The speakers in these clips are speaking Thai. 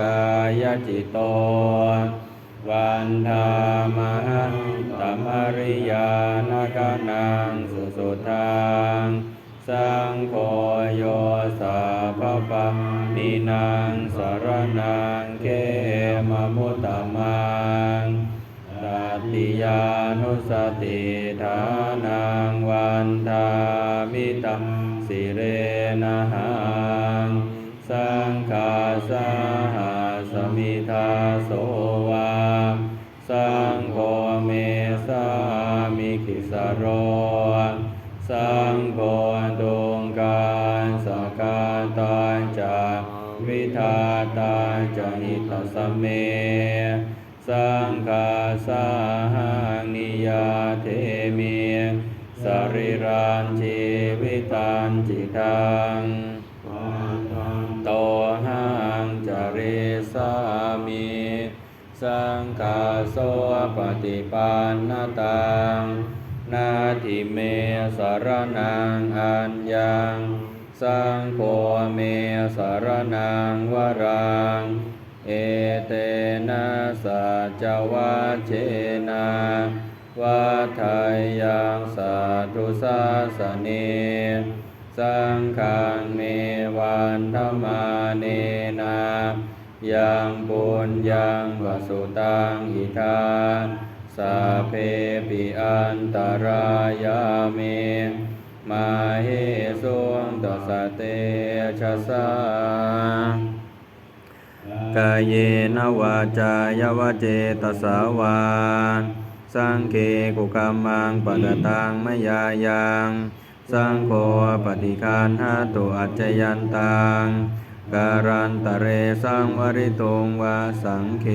กายจิตโตวันธามหังตมริยานกนังสุสุทังสังโฆโยสาภปะนินางสารนังเขมมุตตมังตติยานุสติฐานังวันธามิตังสิเรนะหัง จหิตสเม สังฆาสาหังนิยาเทเมสริรันชีวิตันจิตังโตหังจริสามิสังฆาโสปฏิปันนตังนาทิเมสารนังอัญญัง สังโฆเมสารนังวรัง เอเตนะสัจวัชเชนะวัฏายังสัตตุสาสเนสังฆังเมวันธมาเนนายังบุญยังวสุตังอิทานสัพเพปิอันตรายาเม มาเฮสุงตสสเตชะสากายเยนวาจายวเจตสาวานสังเคกุกรรมังปะกตังมยายังสังโฆปฏิคานหาตุอัจจยันตังการันตเรสังวริตุงวาสังเค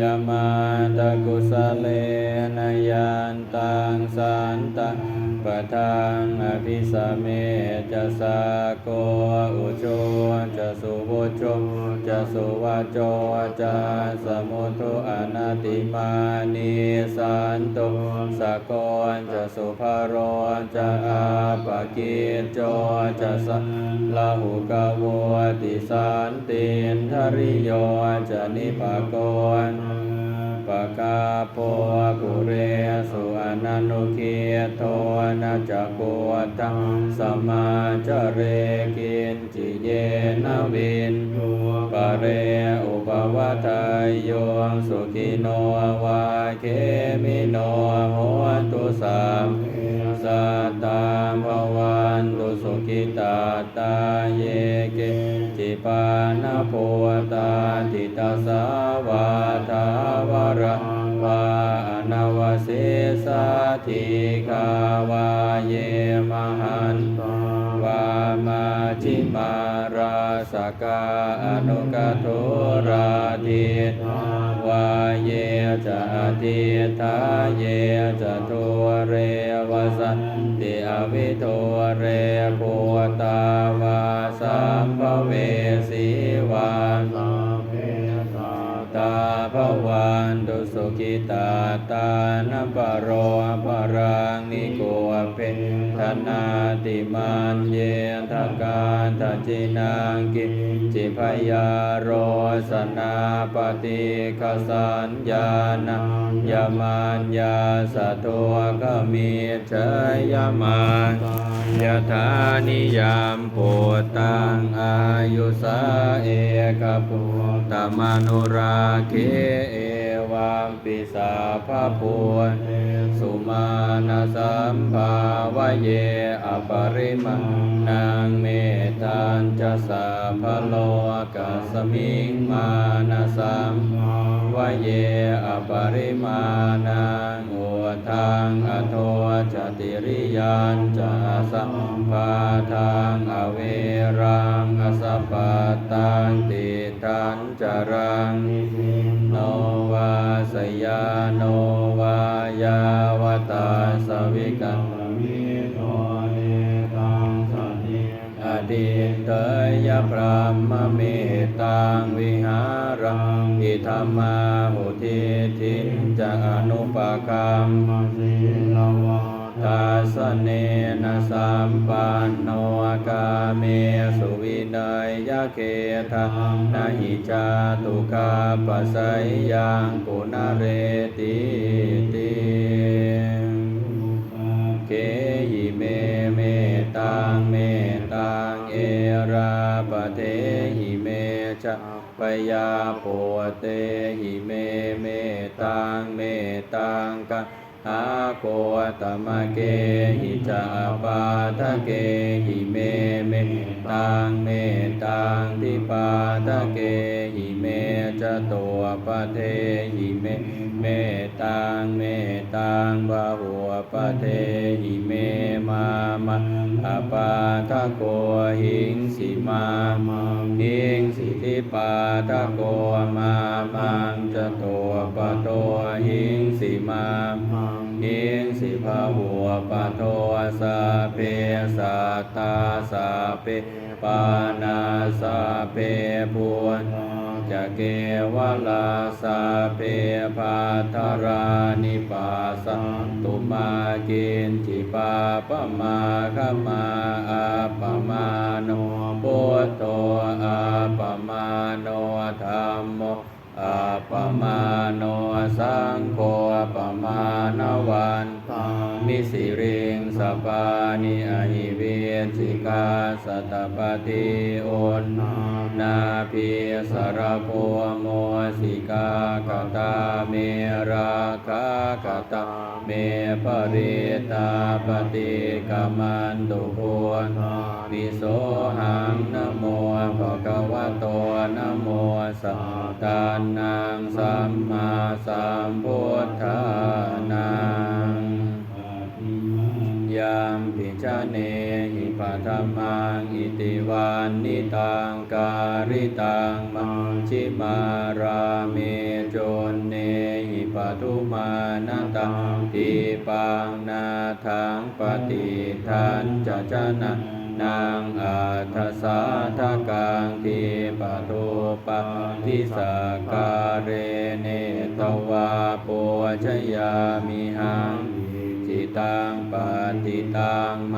ยามาตะกุสะเลนยันตังสันตัง ปะทังอภิสเมจะสาโกอุโชจะสุโวโชจะสุวาโจจะสมุทุอนาติมานิสันตุสะโกนจะสุภโรจะอาปะกิจโจจะสลาหุกาโวติสันตินทริโยจะนิปะโกนปะกาโพกุเรสุอนันุเกโทนะจักโกตังสมาจเรกินจิเยนวินปะเรอุปวัตายโยสุขิโนวาเคมิโนโหตุสามสัตตามภวันตุสุขิตาตาเยเกจิปานาโพตาติตาสาวาทาวระวาอนา เสสาธิกาวาเยมหันตวามาชิมาราสกาอนุกโทราทิวาเยจะทิทาเยจะทุเรวสันติอวิโทเรภูตาวาสัมภเว สุขิตาตานปโรปรังนิโกเปธนาติมันเยทการทัจินังกิจิพยาโรสนาปฏิคสัญญาณยามันยาสะโทกมีเชยมันยะธานิยามโพตังอายุสาเอกปุตตมนุราเคเอ มปิสาภาพุนสุมาณสัมภาวะเยอปริมาณังเมตัญจะสาพโลกัสมิงมานะสัมวะเยอปริมาณังอุทังอโทจติริยันจะสัมปาทังอเวรังอสัพพตังติทันจรังน ยาโนวายาวตาสวิกังมิโตเนตังสันติอดีตเตยพรหมเมตังวิหารังอิธรรมาหุทิทินจะอนุปกรรมสิลวาตัสเนนะสัมปันโน เมสุวินัยยะเกทะนะหิจาตุกาปัสสยยังปุณเรติติเกหิเมเมตังเมตังเอราปเทหิเมจะปยาโปเตหิเมเมตังเมตังกะ อาโกตมะเกหิจะปาทะเกหิเมเมตังเมตังทิปาทะเกหิเมจะตัวปะเทหิเมเมตังเมตังบาหัวปะเทหิเมมามาอาปาทะโกหิงสิมาหิงสิทิปาทะโกมามังจะตัวปะโตหิงสิมา หิงสิภาหัวปะโทสาเพสัตตาสาเปปานาสาเปปุญจะเกวลาสาเปภาทารานิปาสันตุมาเกณจิปาปมาคมาอาปมาโนปุตโตอาปมาโนธรรมโม มาโนสังโฆปมาณวันมิสิเริงสปานิอหิเวสิกาสตตปฏิโอน นาพิสรโพโมสิกากตาเมราคากตาเมปริตาปฏิกามันตุโพนิโสหังนโมภะคะวะโตนโมสัมตานังสัมมาสัมพุทธานังยามปิจาเน หิปัทมังอิติวันนิตังการิตังมังชิมารามโจนเนหิปัทุมานาตังติปังนาทังปฏิทันจะจนะนางอาทสาทกังทีปะโตปะทิสาการเรเนตวาโปชยามิหัง ตังปฏิตังไม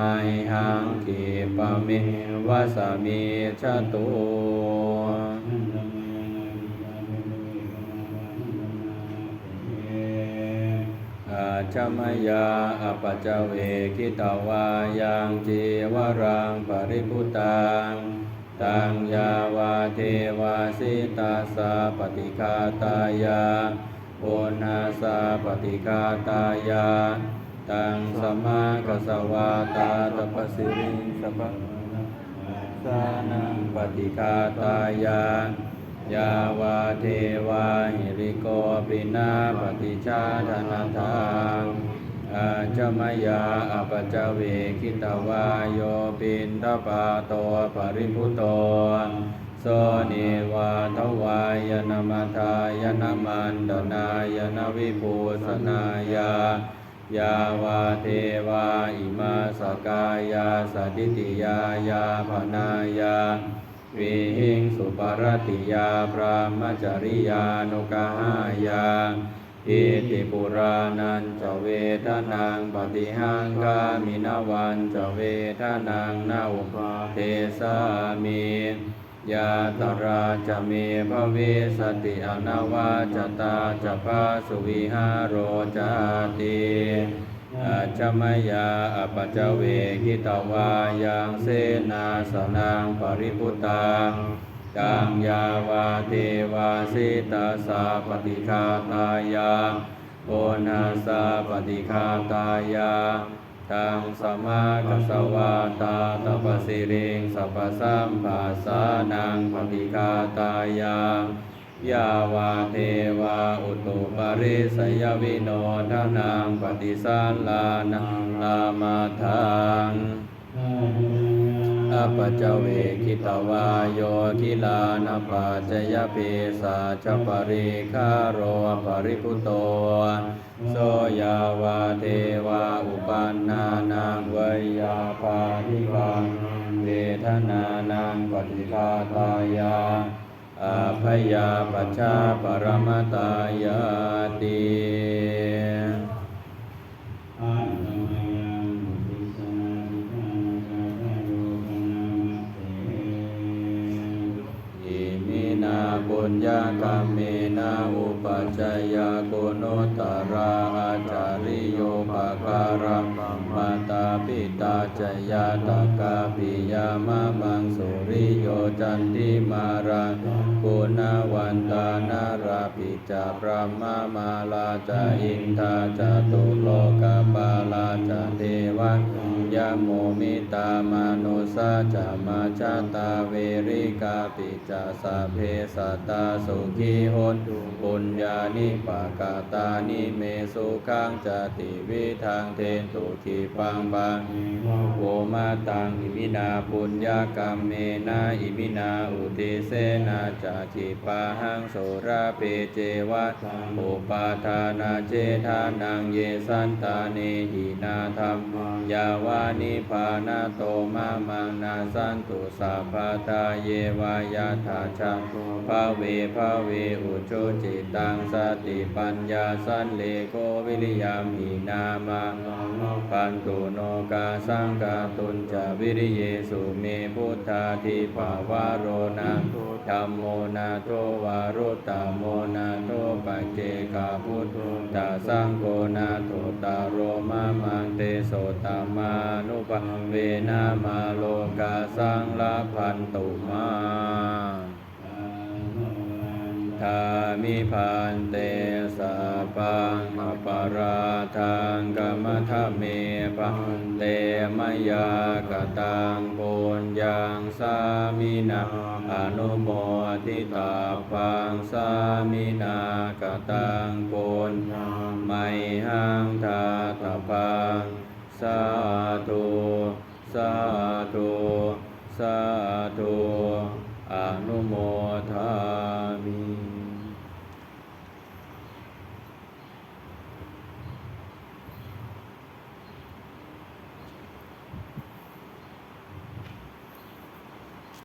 หังขีปเมวะสมิชตุอาชมยาอปัจเวคิตาวายังจีวรังปริพุตังตังยาวาเทวาสิตาสาปฏิคาตายาโอนาสาปฏิคาตายา ตังสมากสวาตาตปสิริสปะสานังปฏิคาตายายาวาเทวาหิริโกปินาปฏิชาธนาทางอาจมยาอปจจเวคิตวาโยปินทปาโตปริพุโตโสนิวาทวายนามทายนามันดนายนวิภูสนายา ยาวาเทวาอิมาสกายาสติติยายาพนายาวิหิงสุปรติยาพรหมจริยานุกหายาอิติปุรานันจเวทนังปฏิหังกามินวันจเวทนังนาอุปเทสามิ ยาตราจะเมภเวสติอนาวาจตาจะพาสุวิหารโรจาติอาจมยาอปัจจเวกิตวายังเสนาสนังปริพุตังกังยาวาเทวาสิตาสาปฏิคาตายาโอนาสาปฏิคาตายา ตังสมากัสวาตาตปสิริงสัพพสัมภาสานังปฏิคาตายายาวาเทวาอุตุปาริสยวิโนทนังปฏิสานลานังลามาทัง อปัจจเวคิตวาโยคิลานปัจจยเปสาชปริคาโรปริพุโตโสยาวาเทวาอุปันนานังเวยาปาทิวังเวทนานังปฏิฆาตายาอาพยาปัจจาปรมตายาติ ญญากรรมเมนะอุปัจจยาโกโนตราอาจาริโยปาการัมมาตาปิตาจยาตกาปิยามะมังสุริโยจันติมารา กุณวันตานาราปิจาพระมามาลาจาอินทาจาตุโลกาปาลาจาเทวันยะโมมิตามโนสาจามาชาตาเวริกาปิจาสาเพสัตตาสุขีหนปุญญานิปากาตานิเมสุขังจติวิทางเทตุทีปังบังโวมาตังอิมินาปุญญากรรมเมนะอิมินาอุติเสนาจาจิปาหังโสราเปเจวะอุปาทานาเจทานังเยสันตาเนหินาธรรมยาวานิพานาโตมามังนาสันตุสัพพะทาเยวายาธาชังภาเวภาเวอุจจิตังสติปัญญาสันเลโกวิริยามหินามาปันตุโนกาสังกาตุนจาวิริเยสุเมพุทธาทิภาวาโรนังธรรมโมนาโตวารุตตโมนาโตปัจเจกาพุทธาสังโกนาโตตาโรมามันเตโสตามานุปเวนามาโลกาสังลาพันตุมา ทามิพันเตสะปังอปาราทังกรรมทเมปังเตมยากตังปุญญังสามินาอนุโมทิตาปังสามินากตังปุญไมหังทาตปังสา